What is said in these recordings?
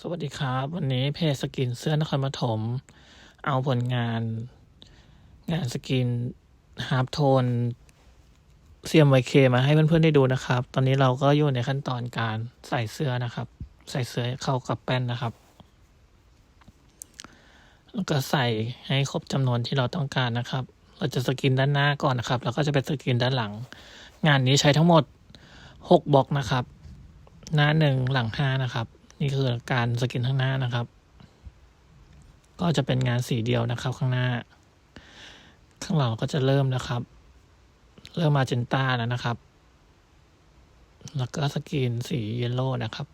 สวัสดีครับ วันนี้เพจสกินเสื้อนครปฐมเอาผลงาน งานสกินฮาร์ปโทน CMYK มไวเคมาให้เพื่อนๆได้ดูนะครับ ตอนนี้เราก็อยู่ในขั้นตอนการใส่เสื้อนะครับ ใส่เสื้อเข้ากับแป้นนะครับ แล้วก็ใส่ให้ครบจำนวนที่เราต้องการนะครับ เราจะสกินด้านหน้าก่อนนะครับ แล้วก็จะเป็นสกินด้านหลัง งานนี้ใช้ทั้งหมดหกบล็อกนะครับ หน้าหนึ่งหลังห้านะครับ นี่คือการสกินข้างหน้านะครับ ก็จะเป็นงานสีเดียวนะครับข้างหน้า ข้างหลังก็จะเริ่มนะครับ เริ่มมาเจนต้าแล้วนะครับ แล้วก็สกินสีเยลโล่นะครับ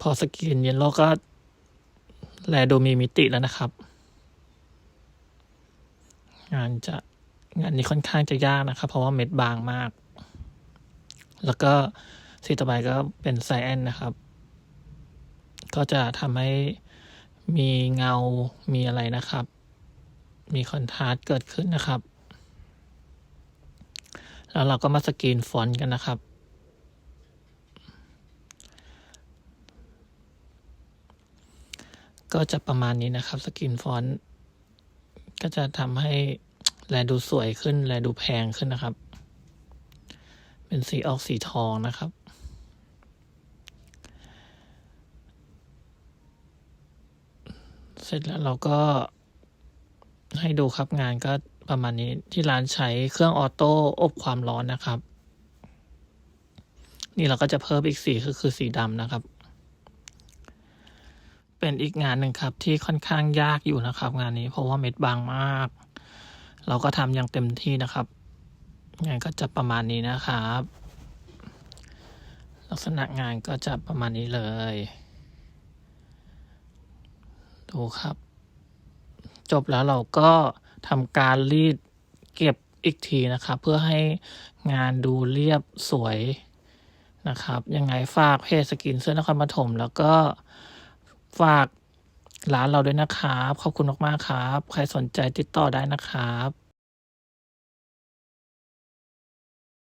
พอสกินเยลโล่ก็แลดูมีมิติแล้วนะครับ งานจะงานนี้ค่อนข้างจะยากนะครับ เพราะว่าเม็ดบางมาก แล้วก็สีต่อไปก็เป็นไซแอนนะครับ ก็จะทำให้มีเงา มีอะไรนะครับ มีคอนทราสต์เกิดขึ้นนะครับ แล้วเราก็มาสกรีนฟอนต์กันนะครับ ก็จะประมาณนี้นะครับ สกรีนฟอนต์ ก็จะทำให้แลดูสวยขึ้น แลดูแพงขึ้นนะครับ เป็นสีออกสีทองนะครับ เสร็จแล้วเราก็ให้ดูครับงานก็ประมาณนี้ที่ร้านใช้เครื่องออโต้อบความร้อนนะครับ นี่เราก็จะเพิ่มอีกสีคือคือสีดำนะครับ เป็นอีกงานหนึ่งครับที่ค่อนข้างยากอยู่นะครับ งานนี้เพราะว่าเม็ดบางมาก เราก็ทำอย่างเต็มที่นะครับ งานก็จะประมาณนี้นะครับ ลักษณะงานก็จะประมาณนี้เลย ดูครับ จบแล้วเราก็ทำการรีดเก็บอีกทีนะครับ เพื่อให้งานดูเรียบสวยนะครับยังไงฝากเพจสกินเสื้อนครปฐมแล้วก็ฝากร้านเราด้วยนะครับ ขอบคุณมาก ๆ ครับ ใครสนใจติดต่อได้นะครับ